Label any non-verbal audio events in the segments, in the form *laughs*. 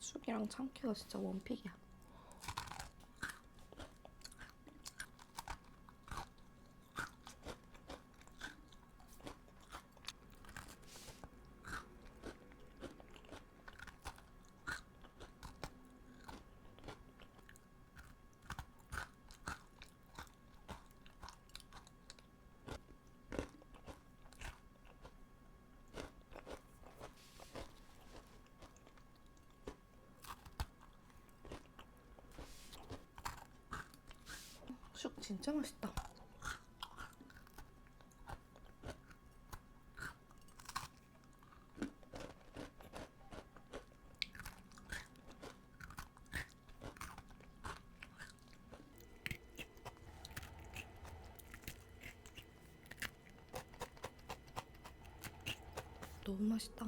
수육이랑 참깨가 진짜 원픽이야. 수육 진짜 맛있다. 너무 맛있다.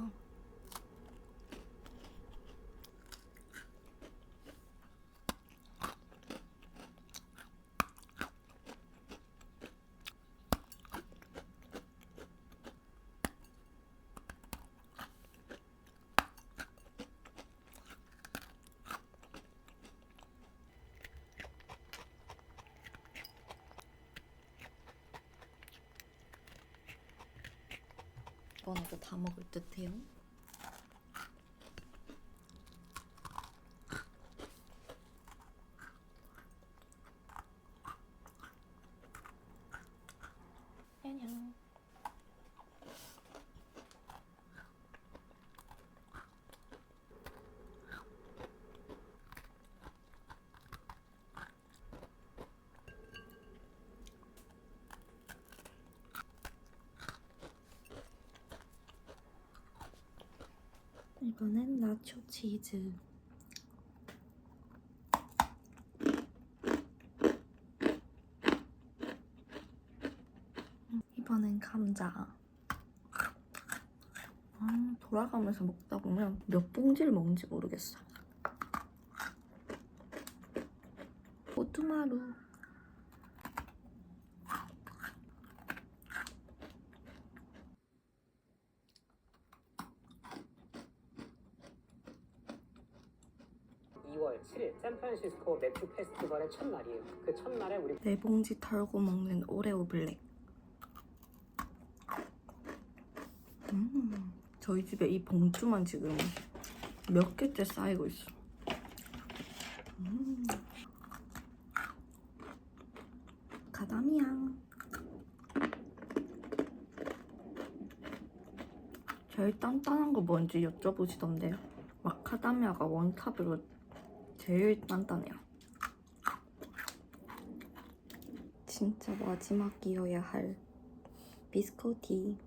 이번에도 다 먹을 듯해요. 안녕. 이번엔 나초 치즈. 이번엔 감자. 아, 돌아가면서 먹다 보면 몇 봉지를 먹는지 모르겠어. 오뚜마루. 이 2월 7일 샌프란시스코 맥주 페스티벌의 첫날이에요. 그 첫날에 우리 네 봉지 털고 먹는 오레오 블랙. 음, 저희 집에 이 봉투만 지금 몇 개째 쌓이고 있어. 음. 가다미양. 제일 단단한 거 뭔지 여쭤보시던데요. 마카다미아가 원탑으로 제일 단단해요. 진짜 마지막이어야 할 비스코티.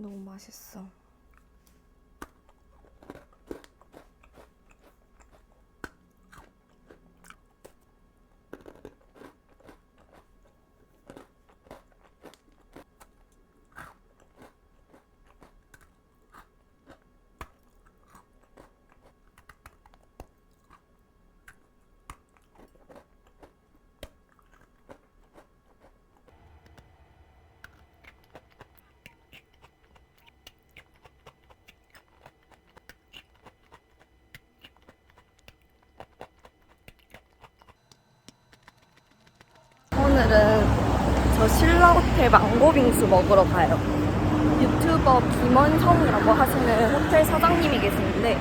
너무 맛있어. 저 신라호텔 망고빙수 먹으러 가요. 유튜버 김원성이라고 하시는 호텔 사장님이 계시는데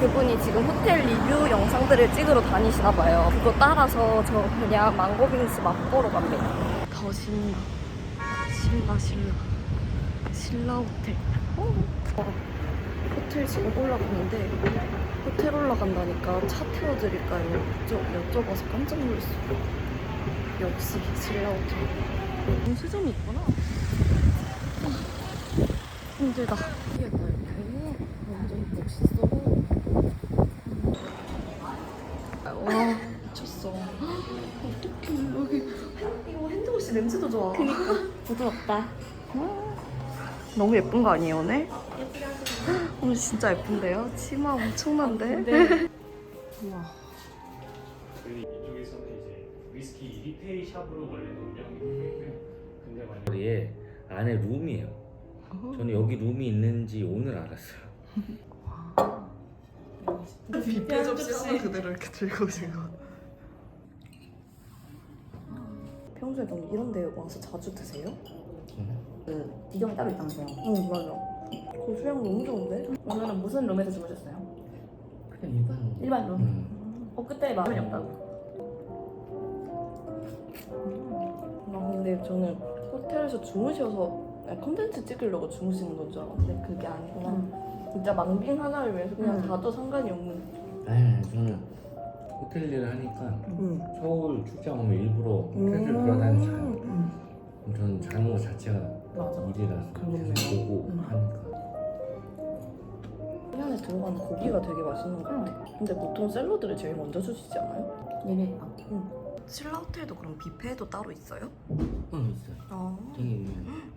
그분이 지금 호텔 리뷰 영상들을 찍으러 다니시나 봐요. 그거 따라서 저 그냥 망고빙수 맛보러 갑니다. 더 신라. 신라 신라. 신라 호텔. 어. 호텔 지금 올라가는데 호텔 올라간다니까 차 태워드릴까요? 여쭤, 여쭤봐서 깜짝 놀랐어요. 역시 신라 호텔. 분수점이 있구나. 힘들다. 예뻐 이렇게 완전 멋있어. 와 미쳤어. 어떡해 여기 이거 핸드워시 냄새도 좋아. 그니까 부드럽다. 너무 예쁜 거 아니에요 오늘? 오늘 진짜 예쁜데요? 치마 엄청난데? *laughs* 우와. 저희 이쪽에서는 이제 위스키 리테일 샵으로 원래는 운영이 되고요. 근데 만약 얘 안에 룸이에요. 저는 여기 룸이 있는지 오늘 알았어요. 뷔페 접시 그대로 이렇게 들고 오신 거. 평소에 좀 이런 데 와서 자주 드세요? 그 비경이 따로 있다면서요? 응 맞아. 고수향 너무 좋은데? 오늘은 무슨 룸에서 주무셨어요? 그냥 일반. 일반 룸? 음. 어 그때 마음이 없다고? 아 저는 호텔에서 주무셔서 컨텐츠 찍으려고 주무시는 건 줄 알았는데 그게 아니구나. 진짜 망빙 하나를 위해서 그냥 음. 자도 상관이 없는. 아니 저는 호텔 일을 하니까 응. 서울 출장 오면 일부러 호텔을 음. 돌아다니서 자요. 그럼 저는 자는 거 자체가 맞아 일이라서 그러네. 계속 보고 음. 하니까. 이 안에 들어가는 고기가 되게 맛있는 것 같아. 근데 보통 샐러드를 제일 먼저 주시지 않아요? 예리했다 신라 호텔도 그럼 뷔페도 따로 있어요? 응 있어요. 아. 되게 유명해요.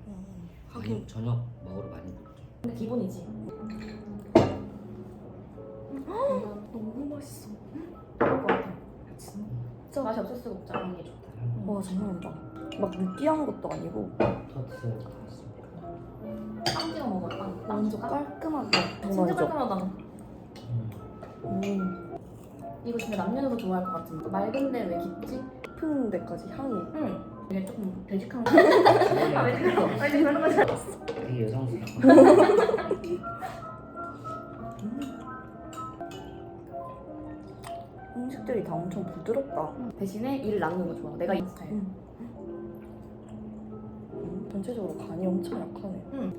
하긴 저녁 먹으러 많이 먹죠. 근데 기본이지 너무 맛있어. 그럴 것 같아 진짜 맛이 없을 수가 없잖아 이게 좋다 와 장난 아니다. 막 느끼한 것도 아니고 더 드세요. 빵 찍어 먹어 빵 완전 빵 깔끔하게. 진짜 깔끔하다 음. 이거 진짜 남녀노소 좋아할 것 같은데 맑은데 왜 깊지? 깊은 데까지 향이. 응 이게 조금 되직한 거 *laughs* 아, 왜 그런 거? 왜 그런 거지? 되게 여성스러워. 음식들이 다 엄청 부드럽다. 대신에 일을 나누는 거 좋아 내가 이 스타일 음. 음, 전체적으로 간이 엄청 약하네. 응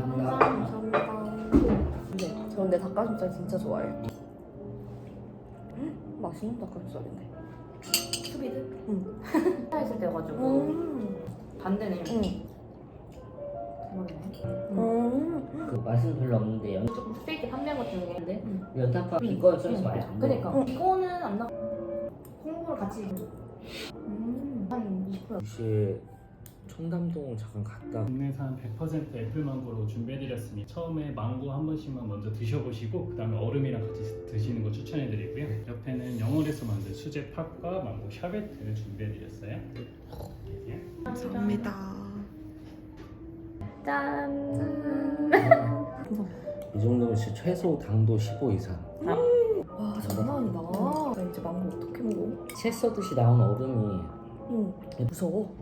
감사합니다. 네, 저 근데 닭가슴살 진짜 좋아해요. 음, 맛있는 닭가슴살이네. 수비드? 응. 회사 있을 때여가지고 음, 반대네 응. 대박이네 음. 그 맛은 별로 없는데 연 조금 스테이크 판매 같은 게 있는데 응. 이거 써서 많이 안 그러니까 먹어요. 이거는 안 나. 홍보를 같이 음 한 20%. 혹시 청담동 잠깐 갔다 국내산 100% 애플망고로 준비해드렸으니 처음에 망고 한 번씩만 먼저 드셔보시고 그 다음에 얼음이랑 같이 드시는 거 추천해드리고요. 옆에는 영월에서 만든 수제 팥과 망고 샤베트를 준비해드렸어요. 예. 감사합니다. 짠. 이 정도면 진짜 최소 당도 15 이상. 와 장난 아니다. 나 이제 망고 어떻게 먹어? 채 써듯이 나온 얼음이 응. 무서워.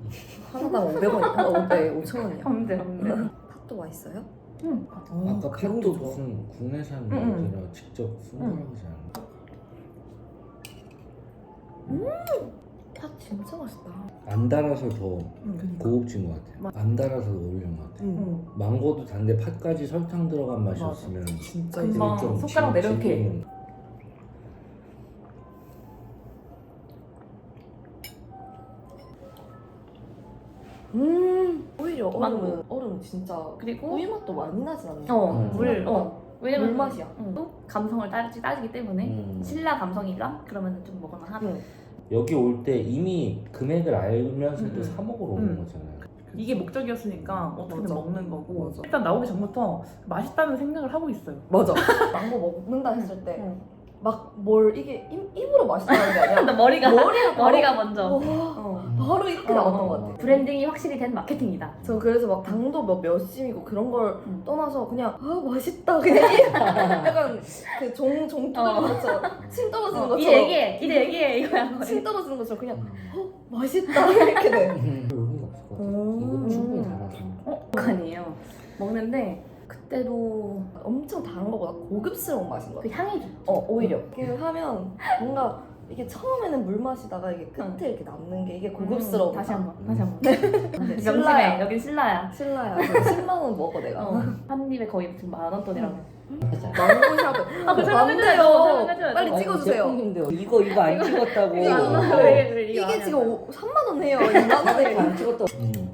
하나당 500원, 아, 500, 5천 원이야. 안돼 안돼. 팥도 맛있어요? 응. 어, 아까 그런 팥도 좋아. 무슨 국내산 응. 뭐더라 직접 쓴 응. 거라고 하지 않아? 팥 진짜 맛있다. 안 달아서 더 응. 고급진 것 같아요. 안 달아서 어울리는 것 같아요. 응. 망고도 단데 팥까지 설탕 들어간 맛이었으면 진짜 금방 좀 손가락 질- 내려놓게. 음. 오히려 얼음은. 얼음 진짜 그리고 우유 맛도 많이 나진 않나? 어 음. 물. 어 왜냐면 물 맛이야. 응. 또 감성을 따지, 따지기 때문에 음. 신라 감성이라 그러면 좀 먹을만 하다. 응. 여기 올 때 이미 금액을 알면서도 음. 사 먹으러 오는 음. 거잖아요. 이게 목적이었으니까 어떻게든 맞아. 먹는 거고 맞아. 일단 나오기 전부터 맛있다는 생각을 하고 있어요. 맞아. *laughs* 망고 먹는다 했을 때 응. 막 뭘 이게 입, 입으로 마신다는 게 아니라 *laughs* 나 머리가 머리가 머리가 먼저. 와, 어. 바로 이렇게 어, 나왔던 어. 것 같아. 브랜딩이 확실히 된 마케팅이다. 전 그래서 막 당도 몇 몇심이고 그런 걸 음. 떠나서 그냥 아 맛있다 그냥 *laughs* 약간 그 종종 어. 뚫는 것처럼 침 떨어지는 것처럼 이래 얘기해, 이래 얘기해 이거야. 침 떨어지는 것처럼 그냥 음. 어 맛있다 *laughs* 이렇게 돼. 의미가 없을 것 같아. 음. 이거 충분히 달아서. 어, 아니에요. 먹는데 그 때도 엄청 다른 거보다 고급스러운 맛인 것그 같아. 향이 좋. 어 오히려 이렇게 하면 뭔가 이게 처음에는 물 마시다가 이게 끝에 이렇게 남는 게 이게 고급스러워. 음, 다시 한 번, 다시 한 번. 네. *laughs* 신라야. 명심해, 여긴 신라야. 신라야. 10만 원 먹어 내가. 어, 한 입에 거의 지금 만 원 돈이라고. 망고샵을. 아, 그안 설명해줘야죠. 돼요. 설명해줘야죠. 빨리 찍어주세요. 제품인데 이거 이거 안 찍었다고. 이거 안왜 이거 이게 안 지금 해요? 오- 3만 원 해요. 2만 원에 안 찍었다. 음.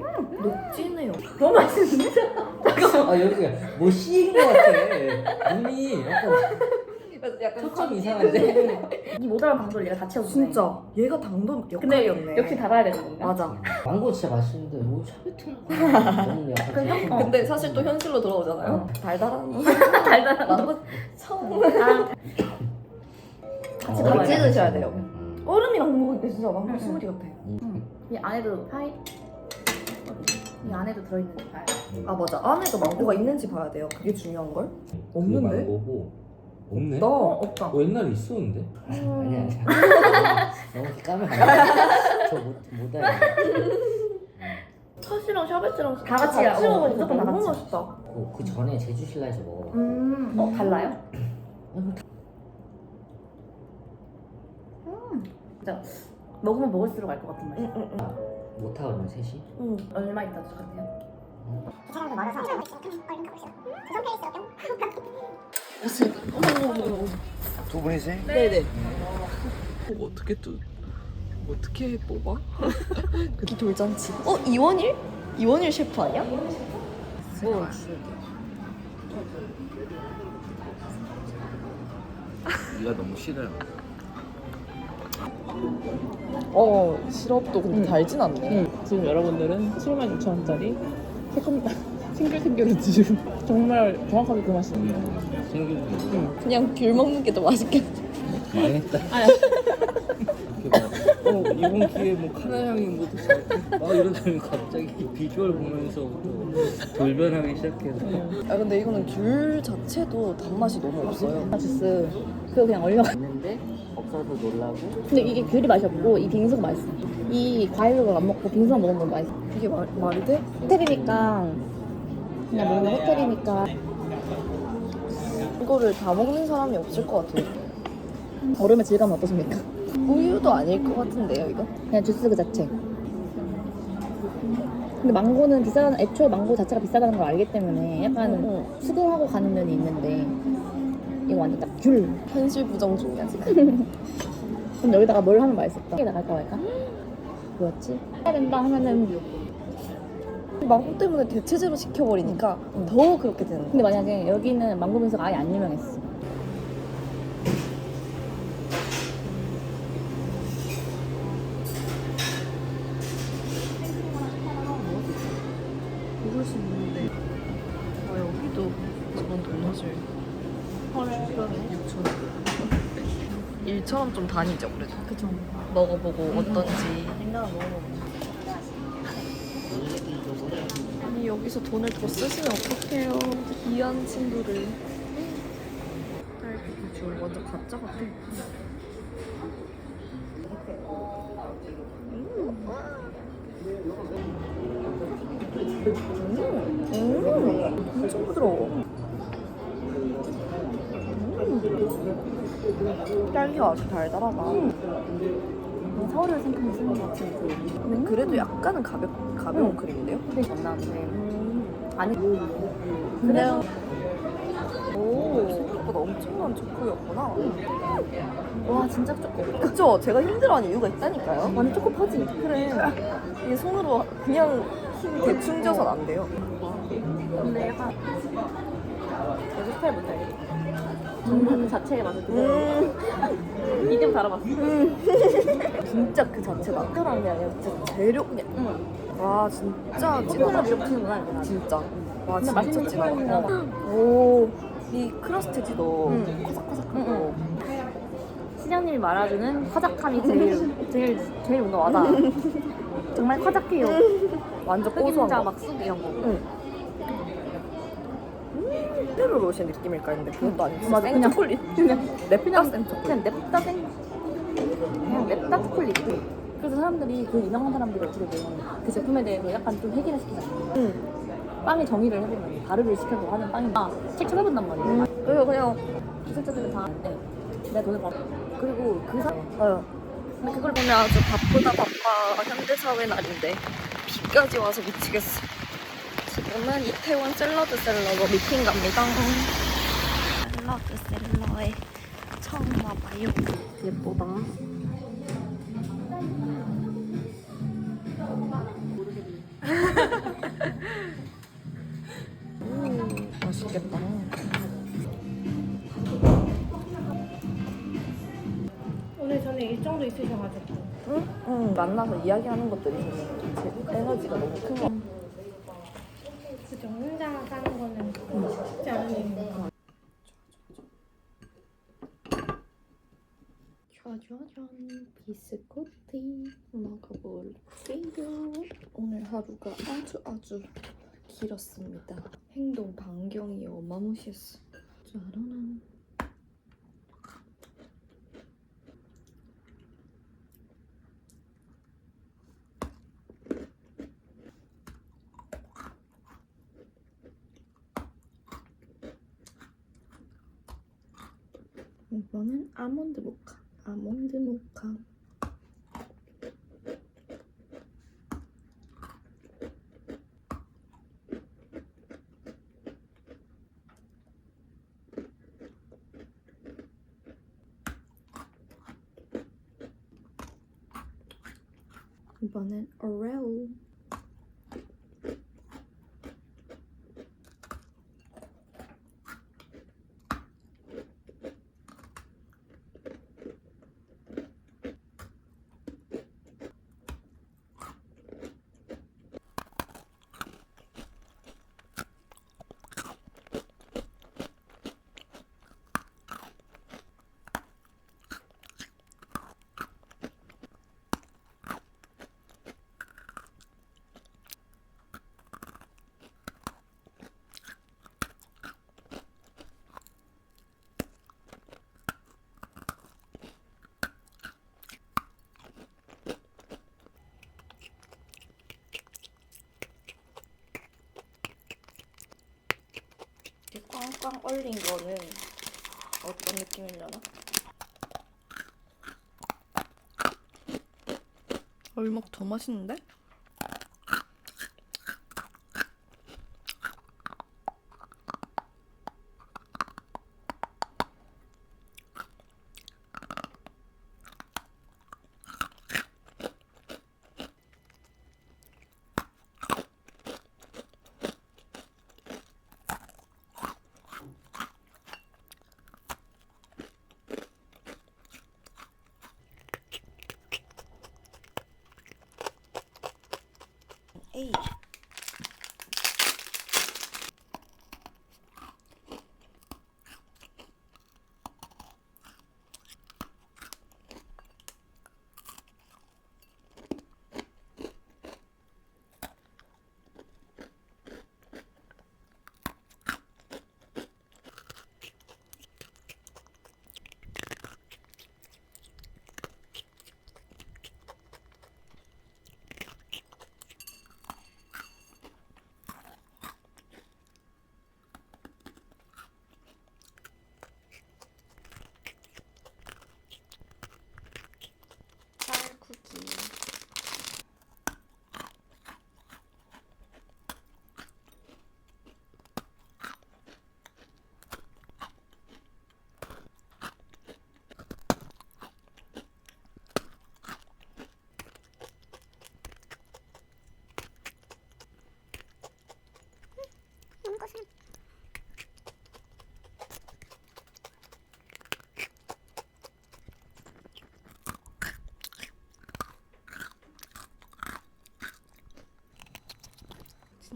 녹진해요. 너무 맛있는데? 아 여기가 뭐 씌인 것 같아. 눈이 약간 약간 초점 이상한데. 이 모자란 방도를 얘가 다 채워주네. 진짜 얘가 당도 근데 역할이었네. 역시 달아야 되는 건가? 맞아. 망고 진짜 맛있는데 뭐 샤베트라고 너무 *laughs* 약간 그 형- 제품. 근데 사실 또 현실로 돌아오잖아요. 어. 달달한 달달한 거. 처음 아, 같이 어, 같이. 드셔야 돼요. 음. 얼음이랑 먹으니까 진짜 망고 응, 스무디 같아. 이 안에도 파이. 이 안에도 들어있는지 봐요. 아 맞아. 안에도 망고가 있는지 봐야 돼요. 그게 중요한 걸. 없는데? 망고고 없네. 나 없다. 어, 옛날에 있었는데. 음. 아니야 아니야. *laughs* 너무 까면 안 돼. 저못 못하네. 팥이랑 샤베트랑 다 같이야. 같이 어, 먹으니까 무조건 다 너무 같이. 맛있다. 그, 그 전에 제주 신라에서 먹어봐. 음, 어 달라요? *clears throat* 음, 진짜 먹으면 먹을수록 알 것 같은 맛이. 응, 응, 응. 못 하거든 셋이. 응. 얼마 있다 똑같아요? *laughs* 두 분이세요? 네네. 어떻게 또 어떻게 뽑아? *laughs* 그 돌잔치. 어 이원일? 이원일 셰프 아니야? 이가 너무 싫어요. 어 시럽도 근데 달진 않네. 지금 여러분들은 7만 6천 원짜리 새콤 싱글싱글을 지금 정말 정확하게 그 맛입니다. 생기고 그냥 귤 먹는 게 더 맛있겠다. 망했다. 이렇게 뭐, 어, 이번 기회에 뭐 형이 뭐 드시고 막 이러더니 갑자기 비주얼 보면서부터 돌변하기 시작해서 아 근데 이거는 귤 자체도 단맛이 너무 없어요. 주스 그거 그냥 얼려. 있는데 없어서 놀라고 근데 이게 귤이 맛이 없고 이 빙수가 맛있어. 이 과일을 안 먹고 빙수만 먹으면 너무 맛있어. 이게 말, 말이 돼? 호텔이니까 그냥 먹는 호텔이니까 이거를 다 먹는 사람이 없을 것 같아요. 얼음의 질감은 어떠십니까? 우유도 아닐 것 같은데요 이거? 그냥 주스 그 자체. 근데 망고는 비싸다는 애초에 망고 자체가 비싸다는 걸 알기 때문에 약간 응. 수긍하고 가는 면이 있는데 이거 완전 딱 귤. 현실 부정 중이야 지금. *laughs* 그럼 여기다가 뭘 하면 맛있을까? 이게 나갈까 말까? 뭐였지? 해야 된다 하면은 망고 때문에 대체제로 시켜버리니까 더 그렇게 되는 거야. 근데 만약에 여기는 망고 빙수가 아예 안 유명했어. 다니죠 그래도. 그쵸. 먹어보고 어떤지. 생각을 먹어보고. 아니 여기서 돈을 더 쓰시면 어떡해요? 귀한 친구를. 딸기 비주얼 완전 가짜 같아. 음, 딸기가 아주 달달하다. 서울을 생각하면 쓰는 것 같은 그 근데 그래도 약간은 가볍, 가벼운 음. 크림인데요? 크림이 안 나는데 음. 아니 그래도 오 생각보다 엄청난 초코였구나. 와 진짜 조금 그쵸? 제가 힘들어하는 이유가 있다니까요. 완전 초코 파지. 그래. 이게 손으로 그냥 힘 대충 줘선 안 돼요. 근데 약간 여기 스타일 뭔지 알지? 그 자체의 맛을 그대로 음, 이때부터 *laughs* 알아봤어 진짜 그 자체다 특별한 게 아니라 진짜 재료 그냥 응와 진짜 진하다 이렇게 치는구나 이거 진짜 와 근데 진짜 맛있는 진하다 스타일이나 오이 크러스트지도 응. 커삭커삭하고 신영님이 말아주는 커작함이 제일 제일 제일 뭔가 와닿아. *laughs* 정말 커작해요. 완전 고소한 흑임자 거. 막 쑥 이런 거. 응. 페루 로션 느낌일까 했는데 그것도 아니고 맞아, 그냥- 생초콜릿 그냥 냅다 그냥 생초콜릿 그냥 냅다 생 그냥 냅다 초콜릿. 그래서 사람들이 그 유명한 사람들이 어떻게 보면 그 제품에 대해서 약간 좀 회기를 시키잖아. 응. 빵의 정의를 해보면 발효를 시켜서 하는 빵이나 채점해본단 말이야. 그래서 그냥 기술자들은 다 아는데 내가 돈을 받 그리고 그 사람 어. 근데 그걸 보면 아주 바쁘다 바빠 현대사회 날인데 비까지 와서 미치겠어 지금은 이태원 샐러드 셀러로 미팅 갑니다. 샐러드 셀러에 처음 와봐요. 예쁘다. 오 맛있겠다. 오늘 저는 일정도 있으셔가지고. 응? 응 만나서 이야기하는 것들이 제 에너지가 너무 큰 거. 그죠 혼자 사는 거는 쉽지 않은 일이니까 짜자잔 비스코티 먹어볼게요. 오늘 하루가 아주 아주 길었습니다. 행동 반경이 어마무시했어. 짜라란 이거는 아몬드 모카 아몬드 모카 이번엔 오레오 이렇게 꽝꽝 얼린 거는 어떤 느낌이려나? 얼먹 더 맛있는데? 에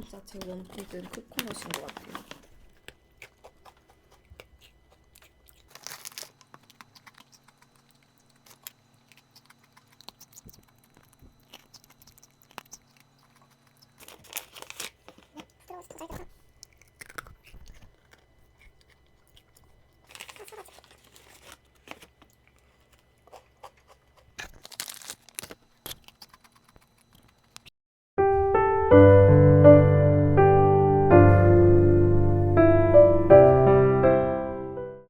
진짜 제 원픽은 코코넛인 것 같아요.